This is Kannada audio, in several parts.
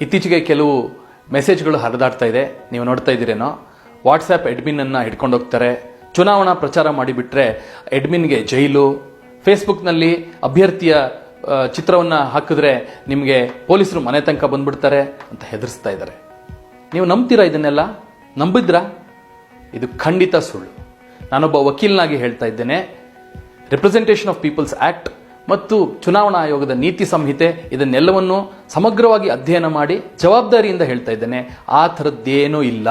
ಇತ್ತೀಚೆಗೆ ಕೆಲವು ಮೆಸೇಜ್ಗಳು ಹರಿದಾಡ್ತಾ ಇದೆ. ನೀವು ನೋಡ್ತಾ ಇದ್ದೀರೇನೋ? ವಾಟ್ಸ್ಆ್ಯಪ್ ಎಡ್ಮಿನನ್ನು ಹಿಡ್ಕೊಂಡು ಹೋಗ್ತಾರೆ. ಚುನಾವಣಾ ಪ್ರಚಾರ ಮಾಡಿಬಿಟ್ರೆ ಎಡ್ಮಿನ್ಗೆ ಜೈಲು. ಫೇಸ್ಬುಕ್ನಲ್ಲಿ ಅಭ್ಯರ್ಥಿಯ ಚಿತ್ರವನ್ನು ಹಾಕಿದ್ರೆ ನಿಮಗೆ ಪೊಲೀಸರು ಮನೆ ತನಕ ಬಂದ್ಬಿಡ್ತಾರೆ ಅಂತ ಹೆದರ್ಸ್ತಾ ಇದ್ದಾರೆ. ನೀವು ನಂಬ್ತೀರಾ ಇದನ್ನೆಲ್ಲ? ನಂಬಿದ್ರಾ? ಇದು ಖಂಡಿತ ಸುಳ್ಳು. ನಾನೊಬ್ಬ ವಕೀಲನಾಗಿ ಹೇಳ್ತಾ ಇದ್ದೇನೆ. ರೆಪ್ರೆಸೆಂಟೇಷನ್ ಆಫ್ ಪೀಪಲ್ಸ್ ಆಕ್ಟ್ ಮತ್ತು ಚುನಾವಣಾ ಆಯೋಗದ ನೀತಿ ಸಂಹಿತೆ ಇದನ್ನೆಲ್ಲವನ್ನು ಸಮಗ್ರವಾಗಿ ಅಧ್ಯಯನ ಮಾಡಿ ಜವಾಬ್ದಾರಿಯಿಂದ ಹೇಳ್ತಾ ಇದ್ದೇನೆ. ಆ ಥರದ್ದೇನೂ ಇಲ್ಲ.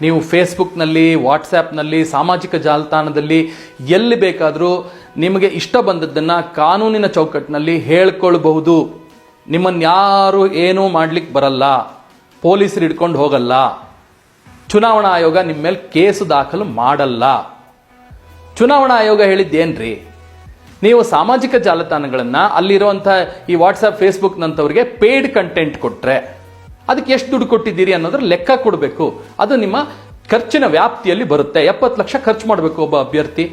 ನೀವು ಫೇಸ್ಬುಕ್ನಲ್ಲಿ ವಾಟ್ಸ್ಯಾಪ್ನಲ್ಲಿ ಸಾಮಾಜಿಕ ಜಾಲತಾಣದಲ್ಲಿ ಎಲ್ಲಿ ಬೇಕಾದರೂ ನಿಮಗೆ ಇಷ್ಟ ಬಂದದ್ದನ್ನು ಕಾನೂನಿನ ಚೌಕಟ್ಟಿನಲ್ಲಿ ಹೇಳ್ಕೊಳ್ಬಹುದು. ನಿಮ್ಮನ್ಯಾರು ಏನೂ ಮಾಡ್ಲಿಕ್ಕೆ ಬರಲ್ಲ. ಪೊಲೀಸರು ಹಿಡ್ಕೊಂಡು ಹೋಗಲ್ಲ. ಚುನಾವಣಾ ಆಯೋಗ ನಿಮ್ಮ ಮೇಲೆ ಕೇಸು ದಾಖಲು ಮಾಡಲ್ಲ. ಚುನಾವಣಾ ಆಯೋಗ ಹೇಳಿದ್ದೇನ್ರಿ? ನೀವು ಸಾಮಾಜಿಕ ಜಾಲತಾಣಗಳನ್ನ ಅಲ್ಲಿರುವಂಥ ಈ ವಾಟ್ಸಪ್ ಫೇಸ್ಬುಕ್ನಂಥವ್ರಿಗೆ ಪೇಯ್ಡ್ ಕಂಟೆಂಟ್ ಕೊಟ್ರೆ ಅದಕ್ಕೆ ಎಷ್ಟು ದುಡ್ಡು ಕೊಟ್ಟಿದ್ದೀರಿ ಅನ್ನೋದ್ರ ಲೆಕ್ಕ ಕೊಡಬೇಕು. ಅದು ನಿಮ್ಮ ಖರ್ಚಿನ ವ್ಯಾಪ್ತಿಯಲ್ಲಿ ಬರುತ್ತೆ. ಎಪ್ಪತ್ತು ಲಕ್ಷ ಖರ್ಚು ಮಾಡಬೇಕು ಒಬ್ಬ ಅಭ್ಯರ್ಥಿ.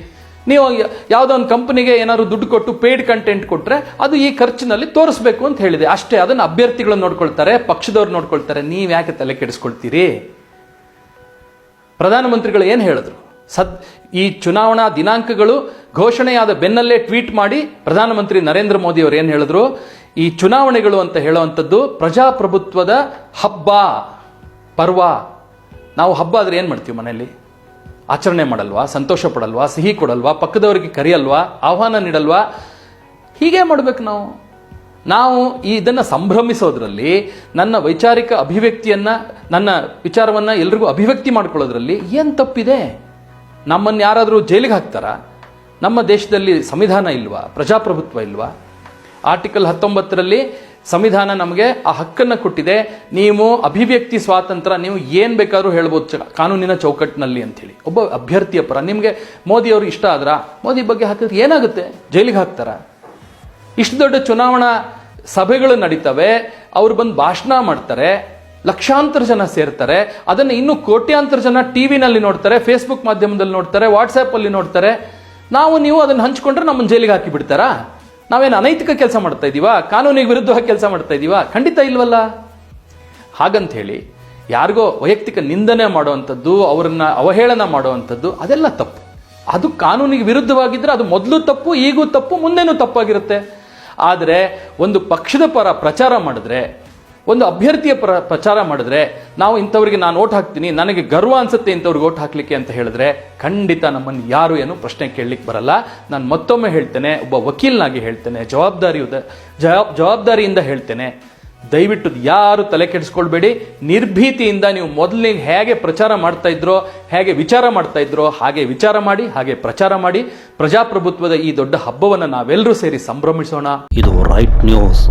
ನೀವು ಯಾವುದೋ ಒಂದು ಕಂಪನಿಗೆ ಏನಾದ್ರು ದುಡ್ಡು ಕೊಟ್ಟು ಪೇಯ್ಡ್ ಕಂಟೆಂಟ್ ಕೊಟ್ರೆ ಅದು ಈ ಖರ್ಚಿನಲ್ಲಿ ತೋರಿಸ್ಬೇಕು ಅಂತ ಹೇಳಿದೆ. ಅಷ್ಟೇ, ಅದನ್ನು ಅಭ್ಯರ್ಥಿಗಳು ನೋಡ್ಕೊಳ್ತಾರೆ, ಪಕ್ಷದವ್ರು ನೋಡ್ಕೊಳ್ತಾರೆ. ನೀವು ಯಾಕೆ ತಲೆ ಕೆಡಿಸ್ಕೊಳ್ತೀರಿ? ಪ್ರಧಾನಮಂತ್ರಿಗಳು ಏನು ಹೇಳಿದ್ರು? ಸದ್ ಈ ಚುನಾವಣಾ ದಿನಾಂಕಗಳು ಘೋಷಣೆಯಾದ ಬೆನ್ನಲ್ಲೇ ಟ್ವೀಟ್ ಮಾಡಿ ಪ್ರಧಾನಮಂತ್ರಿ ನರೇಂದ್ರ ಮೋದಿ ಅವರು ಏನು ಹೇಳಿದ್ರು? ಈ ಚುನಾವಣೆಗಳು ಅಂತ ಹೇಳುವಂಥದ್ದು ಪ್ರಜಾಪ್ರಭುತ್ವದ ಹಬ್ಬ, ಪರ್ವ. ನಾವು ಹಬ್ಬ ಆದರೆ ಏನು ಮಾಡ್ತೀವಿ ಮನೆಯಲ್ಲಿ? ಆಚರಣೆ ಮಾಡಲ್ವಾ? ಸಂತೋಷ ಪಡಲ್ವಾ? ಸಿಹಿ ಕೊಡಲ್ವಾ? ಪಕ್ಕದವರಿಗೆ ಕರೆಯಲ್ವಾ? ಆಹ್ವಾನ ನೀಡಲ್ವಾ? ಹೀಗೆ ಮಾಡಬೇಕು ನಾವು. ನಾವು ಈ ಇದನ್ನು ಸಂಭ್ರಮಿಸೋದ್ರಲ್ಲಿ, ನನ್ನ ವೈಚಾರಿಕ ಅಭಿವ್ಯಕ್ತಿಯನ್ನು, ನನ್ನ ವಿಚಾರವನ್ನು ಎಲ್ರಿಗೂ ಅಭಿವ್ಯಕ್ತಿ ಮಾಡ್ಕೊಳ್ಳೋದ್ರಲ್ಲಿ ಏನು ತಪ್ಪಿದೆ? ನಮ್ಮನ್ನು ಯಾರಾದರೂ ಜೈಲಿಗೆ ಹಾಕ್ತಾರಾ? ನಮ್ಮ ದೇಶದಲ್ಲಿ ಸಂವಿಧಾನ ಇಲ್ವಾ? ಪ್ರಜಾಪ್ರಭುತ್ವ ಇಲ್ವಾ? ಆರ್ಟಿಕಲ್ ಹತ್ತೊಂಬತ್ತರಲ್ಲಿ ಸಂವಿಧಾನ ನಮಗೆ ಆ ಹಕ್ಕನ್ನು ಕೊಟ್ಟಿದೆ. ನೀವು ಅಭಿವ್ಯಕ್ತಿ ಸ್ವಾತಂತ್ರ್ಯ, ನೀವು ಏನು ಬೇಕಾದರೂ ಹೇಳ್ಬೋದು ಕಾನೂನಿನ ಚೌಕಟ್ಟಿನಲ್ಲಿ ಅಂಥೇಳಿ. ಒಬ್ಬ ಅಭ್ಯರ್ಥಿಯ ಪರ, ನಿಮಗೆ ಮೋದಿ ಅವರು ಇಷ್ಟ ಆದ್ರ? ಮೋದಿ ಬಗ್ಗೆ ಹಾಕಿದ್ರೆ ಏನಾಗುತ್ತೆ? ಜೈಲಿಗೆ ಹಾಕ್ತಾರಾ? ಇಷ್ಟು ದೊಡ್ಡ ಚುನಾವಣಾ ಸಭೆಗಳು ನಡೀತವೆ, ಅವ್ರು ಬಂದು ಭಾಷಣ ಮಾಡ್ತಾರೆ. ಲಕ್ಷಾಂತರ ಜನ ಸೇರ್ತಾರೆ. ಅದನ್ನು ಇನ್ನೂ ಕೋಟ್ಯಾಂತರ ಜನ ಟಿ ವಿನಲ್ಲಿ ನೋಡ್ತಾರೆ ಫೇಸ್ಬುಕ್ ಮಾಧ್ಯಮದಲ್ಲಿ ನೋಡ್ತಾರೆ ವಾಟ್ಸ್ಆ್ಯಪ್ ಅಲ್ಲಿ ನೋಡ್ತಾರೆ. ನಾವು ನೀವು ಅದನ್ನು ಹಂಚಿಕೊಂಡ್ರೆ ನಮ್ಮನ್ನ ಜೈಲಿಗೆ ಹಾಕಿ ಬಿಡ್ತಾರಾ? ನಾವೇನು ಅನೈತಿಕ ಕೆಲಸ ಮಾಡ್ತಾ ಇದ್ದೀವಾ ಕಾನೂನಿಗೆ ವಿರುದ್ಧವಾಗಿ ಕೆಲಸ ಮಾಡ್ತಾ ಇದ್ದೀವಾ ಖಂಡಿತ ಇಲ್ವಲ್ಲ? ಹಾಗಂತ ಹೇಳಿ ಯಾರಿಗೋ ವೈಯಕ್ತಿಕ ನಿಂದನೆ ಮಾಡುವಂಥದ್ದು, ಅವರನ್ನ ಅವಹೇಳನ ಮಾಡುವಂಥದ್ದು, ಅದೆಲ್ಲ ತಪ್ಪು. ಅದು ಕಾನೂನಿಗೆ ವಿರುದ್ಧವಾಗಿದ್ದರೆ ಅದು ಮೊದಲು ತಪ್ಪು, ಈಗೂ ತಪ್ಪು, ಮುಂದೆನೂ ತಪ್ಪಾಗಿರುತ್ತೆ. ಆದರೆ ಒಂದು ಪಕ್ಷದ ಪರ ಪ್ರಚಾರ ಮಾಡಿದ್ರೆ ಒಂದು ಅಭ್ಯರ್ಥಿಯ ಪ್ರ ಪ್ರಚಾರ ಮಾಡಿದ್ರೆ, ನಾವು ಇಂಥವ್ರಿಗೆ ನಾನು ಓಟ್ ಹಾಕ್ತೀನಿ, ನನಗೆ ಗರ್ವ ಅನ್ಸುತ್ತೆ ಇಂಥವ್ರಿಗೆ ಓಟ್ ಹಾಕ್ಲಿಕ್ಕೆ ಅಂತ ಹೇಳಿದ್ರೆ, ಖಂಡಿತ ನಮ್ಮನ್ನು ಯಾರು ಏನು ಪ್ರಶ್ನೆ ಕೇಳಲಿಕ್ಕೆ ಬರಲ್ಲ. ನಾನು ಮತ್ತೊಮ್ಮೆ ಹೇಳ್ತೇನೆ, ಒಬ್ಬ ವಕೀಲನಾಗಿ ಹೇಳ್ತೇನೆ ಜವಾಬ್ದಾರಿಯು ಜವಾಬ್ ಜವಾಬ್ದಾರಿಯಿಂದ ಹೇಳ್ತೇನೆ, ದಯವಿಟ್ಟು ಯಾರು ತಲೆ ಕೆಡಿಸ್ಕೊಳ್ಬೇಡಿ. ನಿರ್ಭೀತಿಯಿಂದ ನೀವು ಮೊದಲಿಗೆ ಹೇಗೆ ಪ್ರಚಾರ ಮಾಡ್ತಾ ಇದ್ರೋ, ಹೇಗೆ ವಿಚಾರ ಮಾಡ್ತಾ ಇದ್ರೋ, ಹಾಗೆ ವಿಚಾರ ಮಾಡಿ, ಹಾಗೆ ಪ್ರಚಾರ ಮಾಡಿ. ಪ್ರಜಾಪ್ರಭುತ್ವದ ಈ ದೊಡ್ಡ ಹಬ್ಬವನ್ನು ನಾವೆಲ್ಲರೂ ಸೇರಿ ಸಂಭ್ರಮಿಸೋಣ. ಇದು ರೈಟ್ ನ್ಯೂಸ್